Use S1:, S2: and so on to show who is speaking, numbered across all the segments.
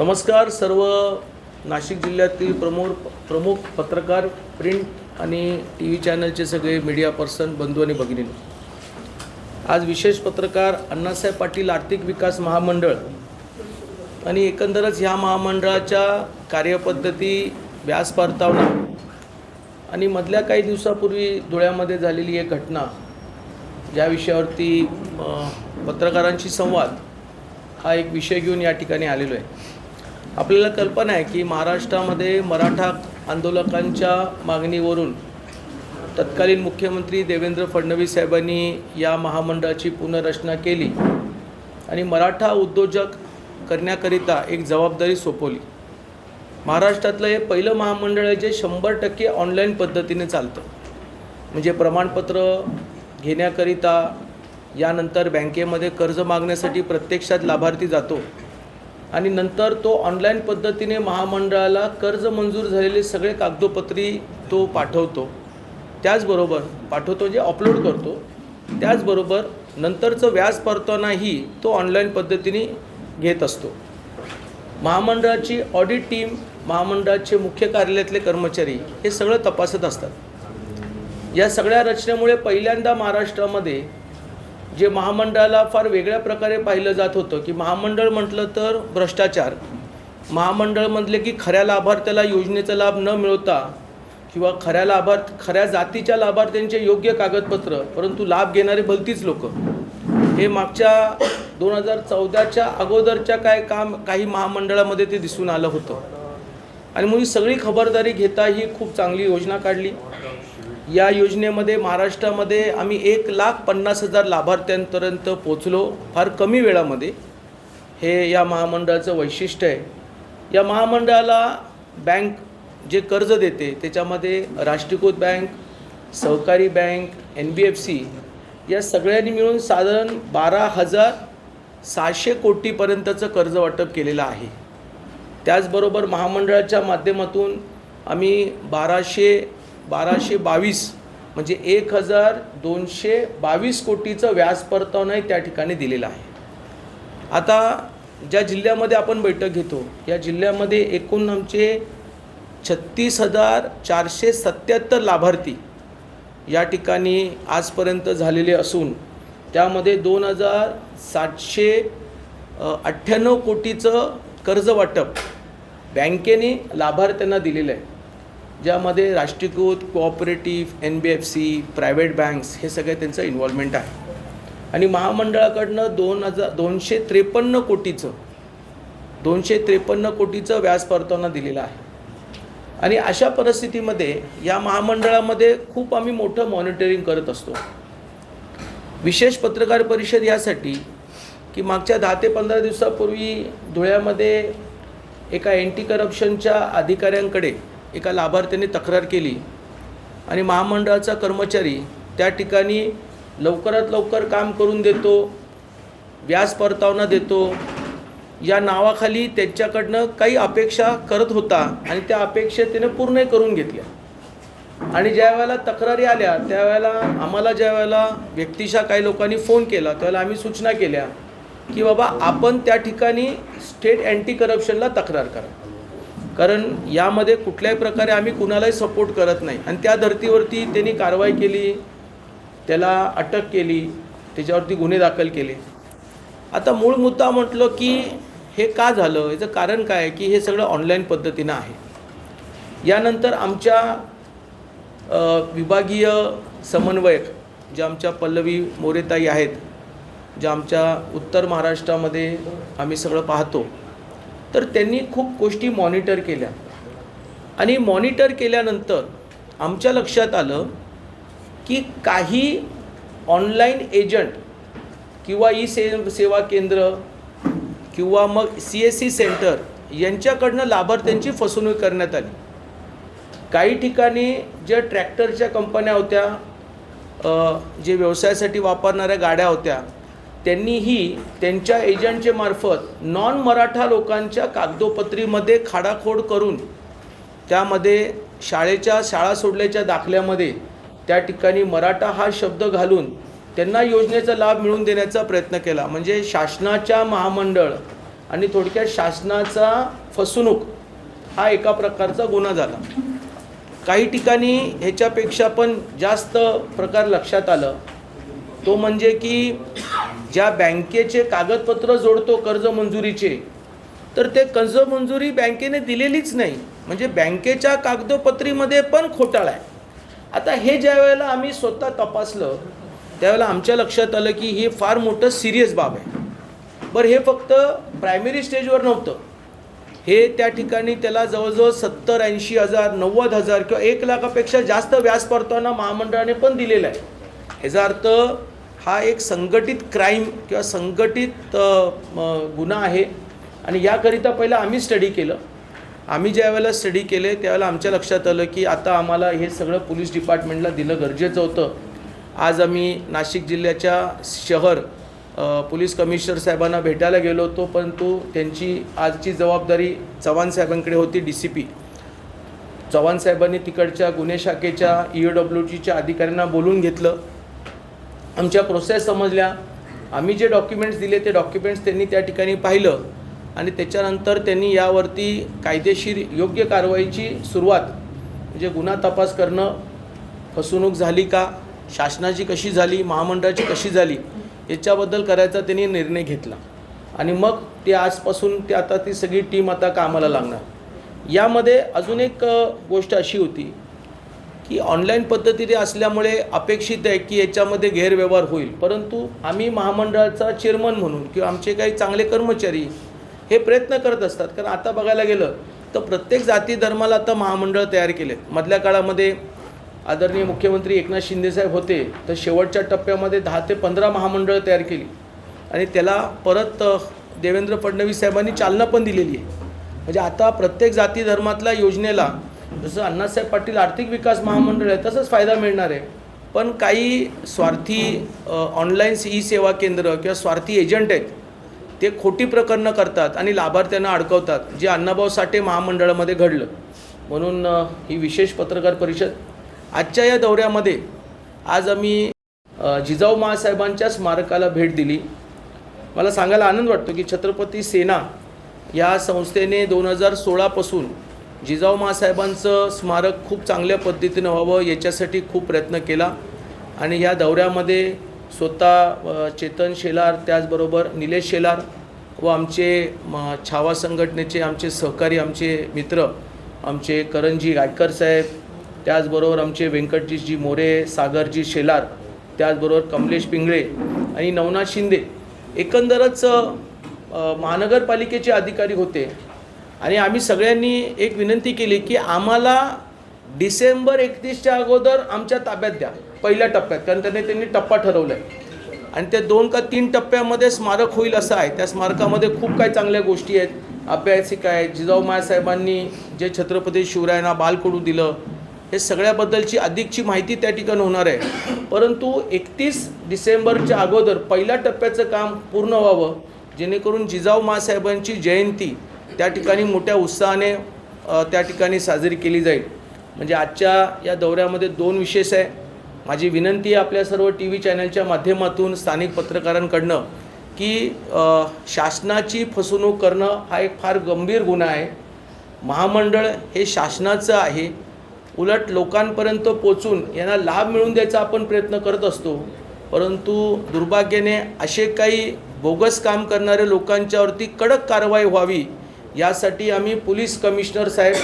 S1: नमस्कार सर्व नाशिक जिल्ह्यातील प्रमुख प्रमुख पत्रकार प्रिंट आणि टी व्ही चॅनलचे सगळे मीडिया पर्सन बंधू आणि भगिनींनो. आज विशेष पत्रकार अण्णासाहेब पाटील आर्थिक विकास महामंडळ आणि एकंदरच ह्या महामंडळाच्या कार्यपद्धती व्यास परतावना आणि मधल्या काही दिवसापूर्वी धुळ्यामध्ये झालेली एक घटना ज्या विषयावरती पत्रकारांशी संवाद हा एक विषय घेऊन या ठिकाणी आलेलो आहे. आपल्याला कल्पना आहे की महाराष्ट्रामध्ये मराठा आंदोलकांच्या मागणीवरून तत्कालीन मुख्यमंत्री देवेंद्र फडणवीस साहेबांनी या महामंडळाची पुनर्रचना केली आणि मराठा उद्योजक करण्याकरिता एक जबाबदारी सोपवली. महाराष्ट्रातलं हे पहिलं महामंडळ आहे जे शंभर टक्के ऑनलाईन पद्धतीने चालतं. म्हणजे प्रमाणपत्र घेण्याकरिता यानंतर बँकेमध्ये कर्ज मागण्यासाठी प्रत्यक्षात लाभार्थी जातो. आणि नंतर तो ऑनलाईन पद्धतीने महामंडळाला कर्ज मंजूर झालेले सगळे कागदोपत्री तो पाठवतो. त्याचबरोबर पाठवतो जे अपलोड करतो. त्याचबरोबर नंतरचं व्याज परतानाही तो ऑनलाईन पद्धतीने घेत असतो. महामंडळाची ऑडिट टीम महामंडळाचे मुख्य कार्यालयातले कर्मचारी हे सगळं तपासत असतात. या सगळ्या रचनेमुळे पहिल्यांदा महाराष्ट्रामध्ये जे महामंडळाला फार वेगळ्या प्रकारे पाहिलं जात होतं की महामंडळ म्हटलं तर भ्रष्टाचार. महामंडळ म्हटले की खऱ्या लाभार्थ्याला योजनेचा लाभ न मिळवता किंवा खऱ्या लाभार्थ खऱ्या जातीच्या लाभार्थ्यांचे योग्य कागदपत्र परंतु लाभ घेणारे भलतीच लोक. हे मागच्या दोन हजार चौदाच्या अगोदरच्या काय काम काही महामंडळामध्ये ते दिसून आलं होतं. आणि म्हणून सगळी खबरदारी घेता ही खूप चांगली योजना काढली. या योजनेमध्ये महाराष्ट्रामध्ये आम्ही एक लाख पन्नास हजार लाभार्थ्यांपर्यंत पोचलो फार कमी वेळामध्ये. हे या महामंडळाचं वैशिष्ट्य आहे. या महामंडळाला बँक जे कर्ज देते त्याच्यामध्ये राष्ट्रीयकृत बँक सहकारी bank N B F C या सगळ्यांनी मिळून साधारण बारा हजार सहाशे कोटीपर्यंतचं कर्ज वाटप केलेलं आहे. त्याचबरोबर महामंडळाच्या माध्यमातून आम्ही बाराशे बाराशे बावीस म्हणजे एक हजार दोनशे बावीस कोटीचं व्याज परतावनाही त्या ठिकाणी दिलेलं आहे. आता ज्या जिल्ह्यामध्ये आपण बैठक घेतो या जिल्ह्यामध्ये एकूण आमचे छत्तीस हजार चारशे सत्याहत्तर लाभार्थी या ठिकाणी आजपर्यंत झालेले असून त्यामध्ये दोन हजार सातशे अठ्ठ्याण्णव कोटीचं कर्ज वाटप बँकेने लाभार्थ्यांना दिलेलं आहे. ज्यामध्ये राष्ट्रीयकृत cooperative N B F C private banks हे सगळे त्यांचं इन्व्हॉल्वमेंट आहे. आणि महामंडळाकडनं दोन हजार दोनशे त्रेपन्न कोटीचं दोनशे त्रेपन्न कोटीचं व्याज परताना दिलेलं आहे. आणि अशा परिस्थितीमध्ये या महामंडळामध्ये खूप आम्ही मोठं मॉनिटरिंग करत असतो. विशेष पत्रकार परिषद यासाठी की मागच्या दहा ते पंधरा दिवसापूर्वी धुळ्यामध्ये एका अँटी करप्शनच्या अधिकाऱ्यांकडे एका लाभार्थ्याने तक्रार केली आणि महामंडळाचा कर्मचारी त्या ठिकाणी लवकरात लवकर काम करून देतो व्याज परतावना देतो. या नावाखाली त्यांच्याकडनं काही अपेक्षा करत होता आणि त्या अपेक्षा त्याने पूर्ण करून घेतल्या. आणि ज्या वेळेला तक्रारी आल्या त्यावेळेला आम्हाला ज्या वेळेला व्यक्तिशा काही लोकांनी फोन केला त्यावेळेला आम्ही सूचना केल्या की बाबा आपण त्या ठिकाणी स्टेट अँटी करप्शनला तक्रार करा. कारण यामध्ये कुठल्याही प्रकारे आम्ही कुणालाही सपोर्ट करत नाही. आणि त्या धर्तीवरती त्यांनी कारवाई केली त्याला अटक केली त्याच्यावरती गुन्हे दाखल केले. आता मूळ मुद्दा म्हटलं की हे का झालं? याचं कारण काय आहे की हे सगळं ऑनलाईन पद्धतीनं आहे. यानंतर आमच्या विभागीय समन्वयक ज्या आमच्या पल्लवी मोरेताई आहेत ज्या आमच्या उत्तर महाराष्ट्रामध्ये आम्ही सगळं पाहतो तर त्यांनी खूप गोष्टी मॉनिटर केल्या. आणि मॉनिटर केल्यानंतर आमच्या लक्षात आलं की काही ऑनलाईन एजंट किंवा ई से सेवा केंद्र किंवा मग सी एस सी सेंटर यांच्याकडनं लाभार्थ्यांची फसवणूक करण्यात आली. काही ठिकाणी ज्या ट्रॅक्टरच्या कंपन्या होत्या जे व्यवसायासाठी वापरणाऱ्या गाड्या होत्या त्यांनीही त्यांच्या एजंटचे मार्फत नॉन मराठा लोकांच्या कागदोपत्रीमध्ये खाडाखोड करून त्यामध्ये शाळेच्या शाळा सोडल्याच्या दाखल्यामध्ये त्या ठिकाणी मराठा हा शब्द घालून त्यांना योजनेचा लाभ मिळवून देण्याचा प्रयत्न केला. म्हणजे शासनाच्या महामंडळ आणि थोडक्यात शासनाचा फसवणूक हा एका प्रकारचा गुन्हा झाला. काही ठिकाणी ह्याच्यापेक्षा पण जास्त प्रकार लक्षात आलं. तो म्हणजे की ज्या बँकेचे कागदपत्र जोडतो कर्ज मंजुरीचे तर ते कर्ज मंजुरी बँकेने दिलेलीच नाही. म्हणजे बँकेच्या कागदोपत्रीमध्ये पण खोटाळा आहे. आता हे ज्या वेळेला आम्ही स्वतः तपासलं त्यावेळेला आमच्या लक्षात आलं की हे फार मोठं सिरियस बाब आहे. बरं हे फक्त प्रायमरी स्टेजवर नव्हतं. हे त्या ठिकाणी त्याला जवळजवळ सत्तर ऐंशी हजार नव्वद हजार किंवा एक लाखापेक्षा जास्त व्याज परताना महामंडळाने पण दिलेलं आहे. ह्याचा अर्थ हा एक संघटित क्राईम किंवा संघटित म, गुन्हा आहे. आणि याकरिता पहिलं आम्ही स्टडी केलं. आम्ही ज्या वेळेला स्टडी केले त्यावेळेला आमच्या लक्षात आलं की आता आम्हाला हे सगळं पोलीस डिपार्टमेंटला दिलं गरजेचं होतं. आज आम्ही नाशिक जिल्ह्याच्या शहर पोलीस कमिशनर साहेबांना भेटायला गेलो होतो परंतु त्यांची आजची जबाबदारी चव्हाण साहेबांकडे होती डी सी पी चव्हाण साहेबांनी तिकडच्या गुन्हे शाखेच्या ई डब्ल्यू जीच्या अधिकाऱ्यांना बोलून घेतलं. आमच्या प्रोसेस समजल्या. आम्ही जे डॉक्युमेंट्स दिले ते डॉक्युमेंट्स त्यांनी त्या ठिकाणी पाहिलं. आणि त्याच्यानंतर त्यांनी यावरती कायदेशीर योग्य कारवाईची सुरुवात म्हणजे गुन्हा तपास करणं फसवणूक झाली का शासनाची कशी झाली महामंडळाची कशी झाली याच्याबद्दल करायचा त्यांनी निर्णय घेतला. आणि मग ते आजपासून ते आता ती सगळी टीम आता कामाला लागणार. यामध्ये अजून एक गोष्ट अशी होती की ऑनलाईन पद्धतीने असल्यामुळे अपेक्षित आहे की याच्यामध्ये गैरव्यवहार होईल. परंतु आम्ही महामंडळाचा चेअरमन म्हणून किंवा आमचे काही चांगले कर्मचारी हे प्रयत्न करत असतात. कारण आता बघायला गेलं तर प्रत्येक जाती धर्माला आता महामंडळ तयार केले मधल्या काळामध्ये आदरणीय मुख्यमंत्री एकनाथ शिंदेसाहेब होते तर शेवटच्या टप्प्यामध्ये दहा ते पंधरा महामंडळं तयार केली. आणि त्याला परत देवेंद्र फडणवीस साहेबांनी चालना पण दिलेली आहे. म्हणजे आता प्रत्येक जाती धर्मातल्या योजनेला जसं अण्णासाहेब पाटील आर्थिक विकास महामंडळ आहे तसंच फायदा मिळणार आहे. पण काही स्वार्थी ऑनलाईन ई सेवा केंद्र किंवा स्वार्थी एजंट आहेत ते खोटी प्रकरणं करतात आणि लाभार्थ्यांना अडकवतात जे अण्णाभाऊ साठे महामंडळामध्ये घडलं. म्हणून ही विशेष पत्रकार परिषद. आजच्या या दौऱ्यामध्ये आज आम्ही जिजाऊ महासाहेबांच्या स्मारकाला भेट दिली. मला सांगायला आनंद वाटतो की छत्रपती सेना या संस्थेने दोन हजार सोळापासून जिजाऊ महासाहेबांचं स्मारक खूप चांगल्या पद्धतीनं व्हावं याच्यासाठी खूप प्रयत्न केला. आणि ह्या दौऱ्यामध्ये स्वतः चेतन शेलार त्याचबरोबर निलेश शेलार व आमचे म, छावा संघटनेचे आमचे सहकारी आमचे मित्र आमचे करंजी गायकर साहेब त्याचबरोबर आमचे व्यंकटजीजी मोरे सागरजी शेलार त्याचबरोबर कमलेश पिंगळे आणि नवनाथ शिंदे. एकंदरच महानगरपालिकेचे अधिकारी होते. आणि आम्ही सगळ्यांनी एक विनंती केली की आम्हाला डिसेंबर एकतीसच्या अगोदर आमच्या ताब्यात द्या पहिल्या टप्प्यात कारण त्यांनी त्यांनी टप्पा ठरवला आहे आणि त्या दोन का तीन टप्प्यामध्ये स्मारक होईल असं आहे. त्या स्मारकामध्ये खूप काही चांगल्या गोष्टी आहेत. अभ्यासिका आहे जिजाऊ मायासाहेबांनी जे छत्रपती शिवरायांना बालकडू दिलं हे सगळ्याबद्दलची अधिकची माहिती त्या ठिकाणी होणार आहे. परंतु एकतीस डिसेंबरच्या अगोदर पहिल्या टप्प्याचं काम पूर्ण व्हावं जेणेकरून जिजाऊ मासाहेबांची जयंती त्या ठिकाणी मोठ्या उत्साहाने त्या ठिकाणी साजरी केली जाईल. म्हणजे आजच्या या दौऱ्यामध्ये दोन विशेष आहे. माझी विनंती आहे आपल्या सर्व टी व्ही चॅनलच्या माध्यमातून स्थानिक पत्रकारांकडनं की शासनाची फसवणूक करणं हा एक फार गंभीर गुन्हा आहे. महामंडळ हे शासनाचं आहे. उलट लोकांपर्यंत पोचून यांना लाभ मिळवून द्यायचा आपण प्रयत्न करत असतो. परंतु दुर्भाग्याने असे काही बोगस काम करणारे लोकांच्यावरती कडक कारवाई व्हावी यासाठी आम्ही पोलीस कमिशनर साहेब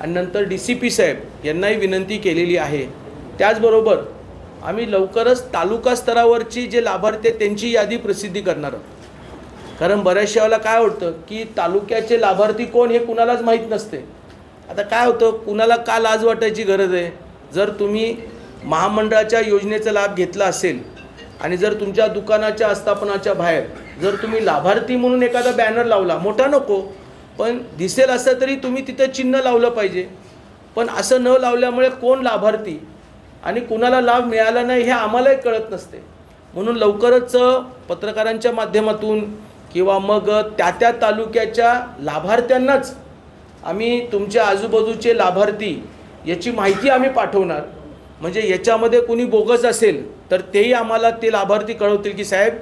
S1: आणि नंतर डी सी पी साहेब यांनाही विनंती केलेली आहे. त्याचबरोबर आम्ही लवकरच तालुका स्तरावरची जे लाभार्थी आहेत त्यांची यादी प्रसिद्धी करणार आहोत. कारण बऱ्याचशा वेळेला काय होतं की तालुक्याचे लाभार्थी कोण हे कुणालाच माहीत नसते. आता काय होतं कुणाला का लाज वाटायची गरज आहे? जर तुम्ही महामंडळाच्या योजनेचा लाभ घेतला असेल आणि जर तुमच्या दुकानाच्या आस्थापनाच्या बाहेर जर तुम्ही लाभार्थी म्हणून एखादा बॅनर लावला मोठा नको. पण दिसेल असं तरी तुम्ही तिथं चिन्ह लावलं पाहिजे. पण असं न लावल्यामुळे कोण लाभार्थी आणि कुणाला लाभ मिळाला नाही हे आम्हालाही कळत नसते. म्हणून लवकरच पत्रकारांच्या माध्यमातून किंवा मग त्या त्या तालुक्याच्या लाभार्थ्यांनाच आम्ही तुमच्या आजूबाजूचे लाभार्थी याची माहिती आम्ही पाठवणार. म्हणजे याच्यामध्ये कुणी बोगस असेल तर तेही आम्हाला ते लाभार्थी कळवतील की साहेब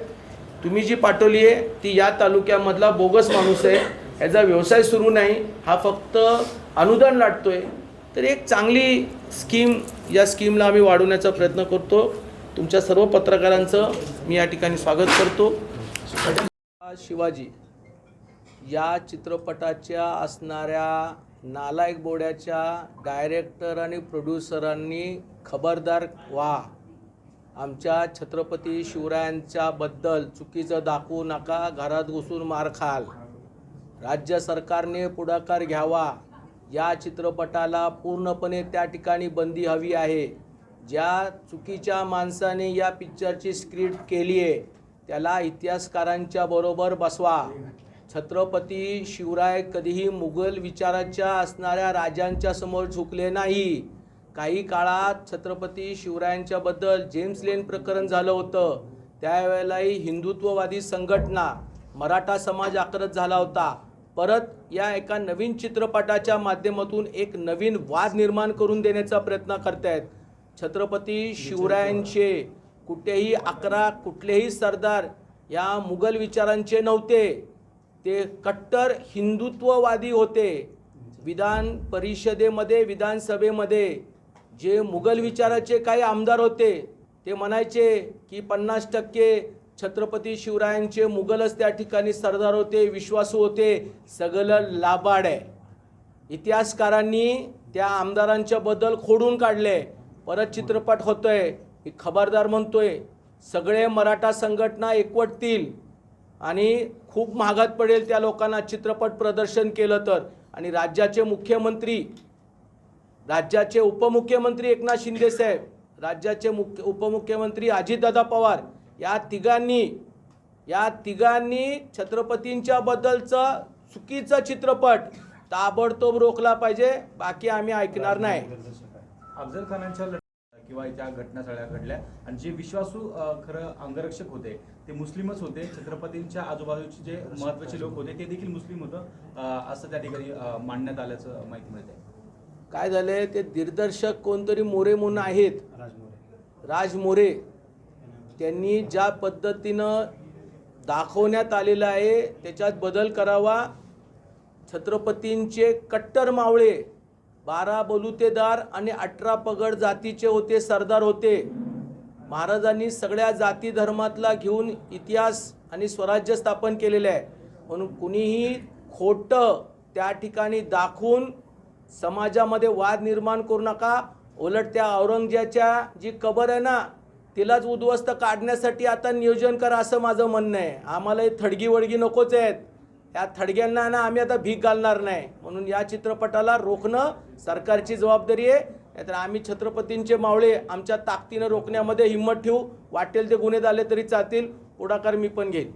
S1: तुम्ही जी पाठवली आहे ती या तालुक्यामधला बोगस माणूस आहे. ह्याचा व्यवसाय सुरू नाही हा फक्त अनुदान लाटतो आहे तर एक चांगली स्कीम या स्कीमला आम्ही वाढवण्याचा प्रयत्न करतो. तुमच्या सर्व पत्रकारांचं मी या ठिकाणी स्वागत करतो. शिवाजी या चित्रपटाच्या असणाऱ्या नालायक बोड्याच्या डायरेक्टर आणि प्रोड्युसरांनी खबरदार व्हा. आमच्या छत्रपती शिवरायांच्या बद्दल चुकीचं दाखवू नका घरात घुसून मार खाल. राज्य सरकारने पुढाकार घ्यावा. या चित्रपटाला पूर्णपणे त्या ठिकाणी बंदी हवी आहे. ज्या चुकीच्या माणसाने या पिक्चरची स्क्रिप्ट केली आहे त्याला इतिहासकारांच्या बरोबर बसवा. छत्रपती शिवराय कधीही मुघल विचाराच्या असणाऱ्या राजांच्या समोर झुकले नाही. काही काळात छत्रपती शिवरायांच्याबद्दल जेम्स लेन प्रकरण झालं होतं. त्यावेळेलाही हिंदुत्ववादी संघटना मराठा समाज आक्रत झाला होता. परत या एका नवीन चित्रपटाच्या माध्यमातून एक नवीन वाद निर्माण करून देण्याचा प्रयत्न करतायत. छत्रपती शिवरायांचे कुठेही अकरा कुठलेही सरदार या मुघल विचारांचे नव्हते. ते कट्टर हिंदुत्ववादी होते. विधान परिषदेमध्ये विधानसभेमध्ये जे मुघल विचाराचे काही आमदार होते ते म्हणायचे की पन्नास टक्के छत्रपती शिवरायांचे मुघलच त्या ठिकाणी सरदार होते विश्वासू होते सगळं लाबाड आहे. इतिहासकारांनी त्या आमदारांच्या बद्दल खोडून काढले. परत चित्रपट होतोय ही खबरदार म्हणतोय सगळे मराठा संघटना एकवटतील आणि खूप महागात पडेल त्या लोकांना चित्रपट प्रदर्शन केलं तर. आणि राज्याचे मुख्यमंत्री राज्याचे उपमुख्यमंत्री एकनाथ शिंदे साहेब राज्याचे मुख्य उपमुख्यमंत्री अजितदादा पवार या तिघांनी या तिघांनी छत्रपतींच्या बद्दलचा चुकीचा चित्रपट ताबडतोब रोखला पाहिजे. बाकी आम्ही ऐकणार नाही.
S2: अफजल खानांच्या किंवा त्या घटना सगळ्या घडल्या आणि जे विश्वासू खरं अंगरक्षक होते ते मुस्लिमच होते. छत्रपतींच्या आजूबाजूचे जे महत्त्वाचे लोक होते ते देखील मुस्लिम होतं. असं त्या ठिकाणी मांडण्यात आल्याचं माहिती मिळते
S1: काय झालंय? ते दिग्दर्शक कोणतरी मोरे म्हणून आहेत. राज मोरे. त्यांनी ज्या पद्धतीनं दाखवण्यात आलेलं आहे त्याच्यात बदल करावा. छत्रपतींचे कट्टर मावळे बारा बलुतेदार आणि अठरा पगड जातीचे होते सरदार होते. महाराजांनी सगळ्या जाती धर्मातला घेऊन इतिहास आणि स्वराज्य स्थापन केलेलं आहे. म्हणून कुणीही खोटं त्या ठिकाणी दाखवून समाजामध्ये वाद निर्माण करू नका. उलट त्या औरंगजेबाच्या जी कबर आहे ना तिलाच उद्ध्वस्त काढण्यासाठी आता नियोजन करा असं माझं म्हणणं आहे. आम्हाला हे थडगी वडगी नकोच आहेत. या थडग्यांना ना आम्ही आता भीक घालणार नाही. म्हणून या चित्रपटाला रोखणं सरकारची जबाबदारी आहे. नाहीतर आम्ही छत्रपतींचे मावळे आमच्या ताकदीनं रोखण्यामध्ये हिंमत ठेवू. वाटेल ते गुन्हे झाले तरी चालतील. पुढाकार मी पण घेईन.